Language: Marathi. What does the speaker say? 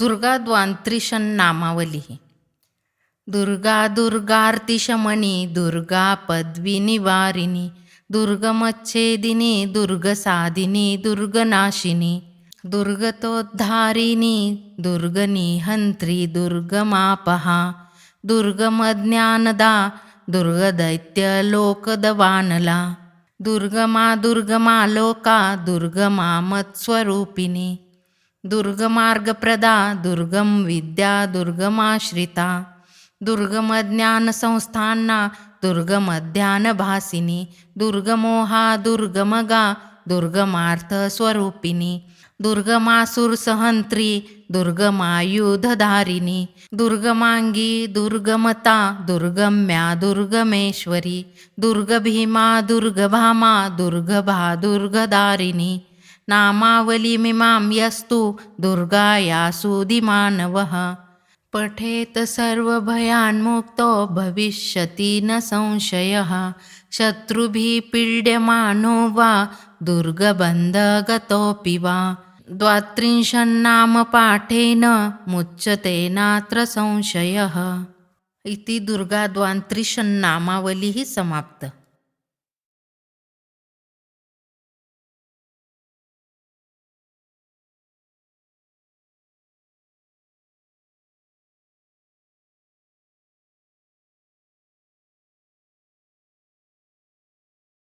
दुर्गा द्वांत्रिशन नामावली दुर्गा दुर्गार्तिशमणि दुर्गा पद्वी निवारिणी दुर्गमच्छेदिनी दुर्गसादिनी दुर्गनाशिनी दुर्गतोद्धारिणी दुर्गनिहन्त्री दुर्गमापहा दुर्गमज्ञानदा दुर्गदैत्यलोकदवानला दुर्गमा दुर्गमालोका दुर्गमा मत्स्वरूपिणी दुर्गमार्गप्रदा दुर्गम विद्या दुर्गमाश्रिता दुर्गमज्ञानसंस्थाना दुर्गमध्यानभासिनी दुर्गमोहा दुर्गमगा दुर्गमार्थस्वरूपिणी दुर्गमासुरसहंत्री दुर्गमायुधधारिणी दुर्गमांगी दुर्गमता दुर्गम्या दुर्गमेश्वरी दुर्गभीमा दुर्गभामा दुर्गभा दुर्गदारिणी नामावलीमिमां यस्तु दुर्गायासुदिमानवः पठेत सर्वभयान्मुक्तो भविष्यति न संशयः। शत्रुभिः पीड्यमानो वा दुर्गबन्धगतोऽपि वा। द्वात्रिंशन्नामपाठेन मुच्यते नात्र संशयः। इति दुर्गा द्वांत्रिशन्नामावलिः समाप्त।